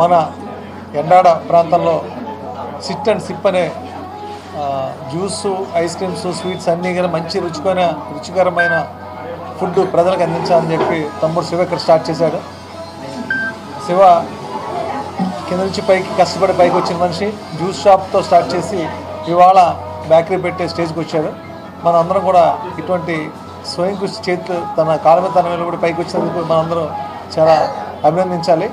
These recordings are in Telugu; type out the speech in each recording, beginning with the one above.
మన ఎండాడ ప్రాంతంలో సిట్ అండ్ సిప్ అనే జ్యూస్ ఐస్ క్రీమ్స్ స్వీట్స్ అన్నీ కూడా మంచి రుచికరమైన రుచికరమైన ఫుడ్ ప్రజలకు అందించాలని చెప్పి తమ్ముడు శివ ఇక్కడ స్టార్ట్ చేశాడు. శివ కింద నుంచి పైకి కష్టపడి పైకి వచ్చిన మనిషి జ్యూస్ షాప్తో స్టార్ట్ చేసి ఇవాళ బేకరీ పెట్టే స్టేజ్కి వచ్చాడు. మన అందరం కూడా ఇటువంటి స్వయం కృషి చేతులు తన కాలమే తన మీద కూడా పైకి వచ్చినందుకు మనందరం చాలా అభినందించాలి.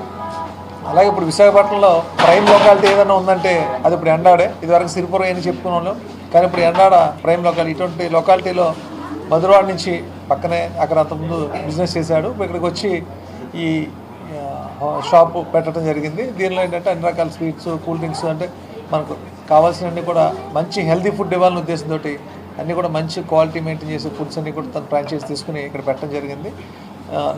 అలాగే ఇప్పుడు విశాఖపట్నంలో ప్రైమ్ లొకాలిటీ ఏదైనా ఉందంటే అది ఇప్పుడు ఎండాడే. ఇదివరకు సిరిపురం అని చెప్పుకునే వాళ్ళం కానీ ఇప్పుడు ఎండాడ ప్రైమ్ లొకాలిటీ ఇటువంటి లొకాలిటీలో మధురవాడ నుంచి పక్కనే అక్కడ అంతకుముందు బిజినెస్ చేశాడు. ఇక్కడికి వచ్చి ఈ షాప్ పెట్టడం జరిగింది. దీనిలో ఏంటంటే అన్ని రకాల స్వీట్స్ కూల్ డ్రింక్స్ అంటే మనకు కావాల్సినవన్నీ కూడా మంచి హెల్తీ ఫుడ్ ఇవ్వాలనే ఉద్దేశంతో అన్నీ కూడా మంచి క్వాలిటీ మెయింటైన్ చేసే ఫుడ్స్ అన్నీ కూడా తన ఫ్రాంచైజ్ తీసుకుని ఇక్కడ పెట్టడం జరిగింది.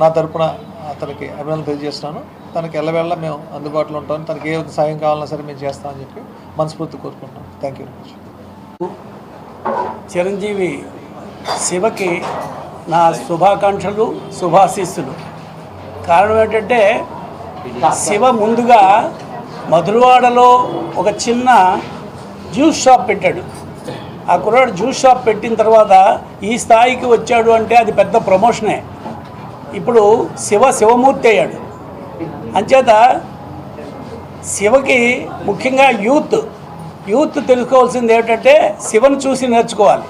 నా తరపున అతనికి అభినందనలు తెలియజేస్తున్నాను. తనకి ఎల్లవేళ మేము అందుబాటులో ఉంటాం. తనకి ఏ సాయం కావాలన్నా సరే మేము చేస్తామని చెప్పి మనస్ఫూర్తి కోరుకుంటాం thank you very much Chiranjeevi శివకి నా శుభాకాంక్షలు శుభాశీస్సులు. కారణం ఏంటంటే శివ ముందుగా మధురవాడలో ఒక చిన్న జ్యూస్ షాప్ పెట్టాడు. ఆ కుర్రాడు జ్యూస్ షాప్ పెట్టిన తర్వాత ఈ స్థాయికి వచ్చాడు అంటే అది పెద్ద ప్రమోషనే. ఇప్పుడు శివ శివమూర్తి అయ్యాడు. అంచేత శివకి ముఖ్యంగా యూత్ యూత్ తెలుసుకోవాల్సింది ఏమిటంటే శివను చూసి నేర్చుకోవాలి.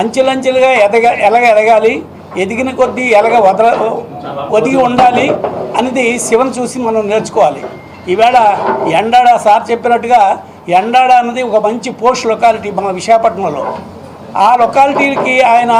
అంచెలంచెలుగా ఎదగ ఎలాగ ఎదగాలి ఎదిగిన కొద్దీ ఎలాగ వదల ఒదిగి ఉండాలి అనేది శివను చూసి మనం నేర్చుకోవాలి. ఈవేళ ఎండాడ సార్ చెప్పినట్టుగా ఎండాడ అన్నది ఒక మంచి పోస్ట్ లొకాలిటీ మన విశాఖపట్నంలో. ఆ లొకాలిటీకి ఆయన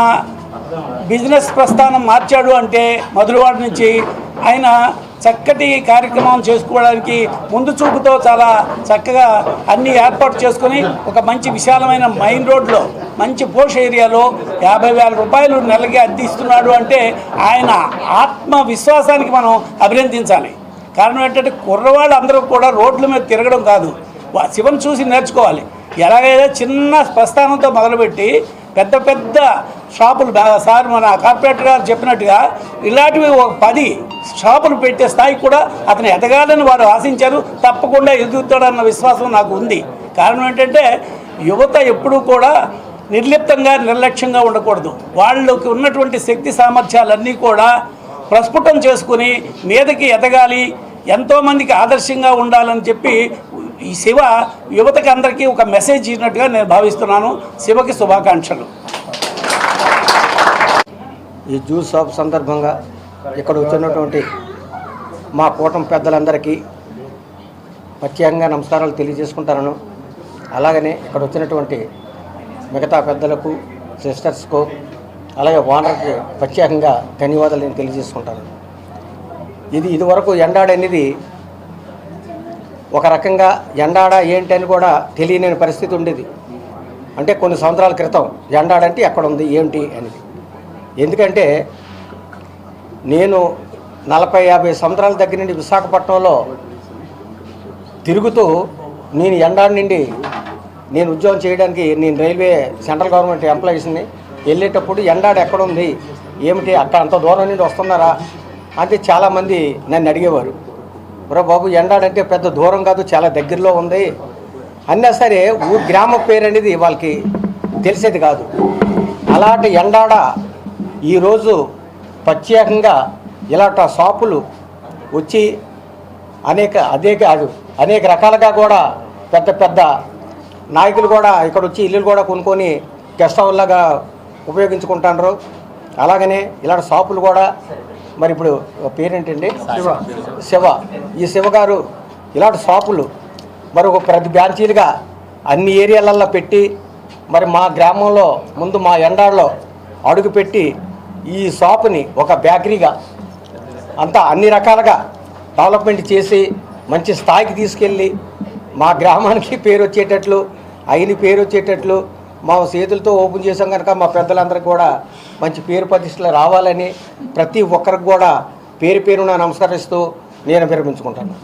బిజినెస్ ప్రస్థానం మార్చాడు అంటే మధురవాడ నుంచి ఆయన చక్కటి కార్యక్రమం చేసుకోవడానికి ముందు చూపుతో చాలా చక్కగా అన్ని ఏర్పాటు చేసుకొని ఒక మంచి విశాలమైన మెయిన్ రోడ్లో మంచి పోష్ ఏరియాలో యాభై వేల రూపాయలు నెలకి అందిస్తున్నాడు అంటే ఆయన ఆత్మవిశ్వాసానికి మనం అభినందించాలి. కారణం ఏంటంటే కుర్రవాళ్ళు అందరూ కూడా రోడ్ల మీద తిరగడం కాదు. వా- శివను చూసి నేర్చుకోవాలి. ఎలాగైనా చిన్న ప్రస్థానంతో మొదలుపెట్టి పెద్ద పెద్ద షాపులు సార్ మన కార్పొరేటర్ గారు చెప్పినట్టుగా ఇలాంటివి ఒక పది షాపులు పెట్టే స్థాయికి కూడా అతను ఎదగాలని వారు ఆశించారు. తప్పకుండా ఎదుగుతాడన్న విశ్వాసం నాకు ఉంది. కారణం ఏంటంటే యువత ఎప్పుడూ కూడా నిర్లిప్తంగా నిర్లక్ష్యంగా ఉండకూడదు. వాళ్ళకి ఉన్నటువంటి శక్తి సామర్థ్యాలన్నీ కూడా ప్రస్ఫుటం చేసుకుని మీదకి ఎదగాలి ఎంతోమందికి ఆదర్శంగా ఉండాలని చెప్పి ఈ శివ యువతకి అందరికీ ఒక మెసేజ్ ఇచ్చినట్టుగా నేను భావిస్తున్నాను. శివకి శుభాకాంక్షలు. ఈ జ్యూస్ షాప్ సందర్భంగా ఇక్కడ వచ్చినటువంటి మా కూటమి పెద్దలందరికీ ప్రత్యేకంగా నమస్కారాలు తెలియజేసుకుంటాను. అలాగనే ఇక్కడ వచ్చినటువంటి మిగతా పెద్దలకు సిస్టర్స్కు అలాగే ఓనర్కి ప్రత్యేకంగా ధన్యవాదాలు నేను తెలియజేసుకుంటాను. ఇది ఇదివరకు ఎండాడనేది ఒక రకంగా ఎండాడ ఏంటి అని కూడా తెలియని పరిస్థితి ఉండేది. అంటే కొన్ని సంవత్సరాల క్రితం ఎండాడంటే ఎక్కడ ఉంది ఏమిటి అనేది. ఎందుకంటే నేను నలభై యాభై సంవత్సరాల దగ్గర నుండి విశాఖపట్నంలో తిరుగుతూ నేను ఎండాడ నుండి నేను ఉద్యోగం చేయడానికి నేను రైల్వే సెంట్రల్ గవర్నమెంట్ ఎంప్లాయీస్ని వెళ్ళేటప్పుడు ఎండాడ ఎక్కడ ఉంది ఏమిటి అక్కడ అంత దూరం నుండి వస్తున్నారా అంటే చాలామంది నన్ను అడిగేవారు. బ్రో బాబు ఎండాడంటే పెద్ద దూరం కాదు చాలా దగ్గరలో ఉంది. అన్నా సరే ఊరు గ్రామ పేరు అనేది వాళ్ళకి తెలిసేది కాదు. అలాంటి ఎండాడ ఈరోజు ప్రత్యేకంగా ఇలాంటి షాపులు వచ్చి అనేక అదే కాదు అనేక రకాలుగా కూడా పెద్ద పెద్ద నాయకులు కూడా ఇక్కడ వచ్చి ఇల్లులు కూడా కొనుక్కొని గెస్ట్ హౌల్లాగా ఉపయోగించుకుంటాండ్రు ఉపయోగించుకుంటారు అలాగనే ఇలాంటి షాపులు కూడా మరి ఇప్పుడు పేరేంటండి? శివ. శివ. ఈ శివ గారు ఇలాంటి షాపులు మరి ఒక ప్రతి బ్రాంచీలుగా అన్ని ఏరియాలల్లో పెట్టి మరి మా గ్రామంలో ముందు మా ఎండాడలో అడుగుపెట్టి ఈ షాపుని ఒక బేకరీగా అంతా అన్ని రకాలుగా డెవలప్మెంట్ చేసి మంచి స్థాయికి తీసుకెళ్ళి మా గ్రామానికి పేరు వచ్చేటట్లు అయిన పేరు వచ్చేటట్లు మా చేతులతో ఓపెన్ చేసాం కనుక మా పెద్దలందరికీ కూడా మంచి పేరు ప్రతిష్టలు రావాలని ప్రతి ఒక్కరికి కూడా పేరు పేరున నమస్కరిస్తూ నేను విరమించుకుంటాను